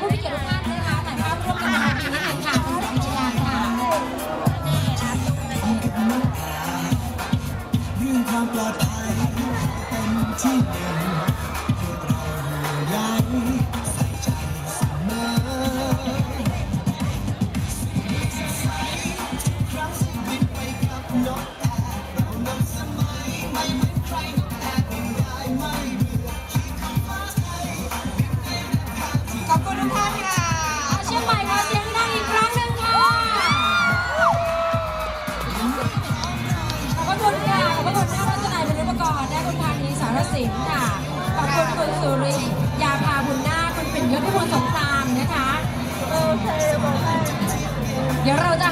ผู้มีเกีรติทุกท่ะคะถ่ายภาพร่วมกันชี่ยวชยาค่ะเความปลอดภัยเป็นที่หนึ่ง สินค่ะ ขอบคุณคุณสุริยาพาบุญนาคุณปิ่นยศพิพลสงครามนะคะ เดี๋ยวเราจะ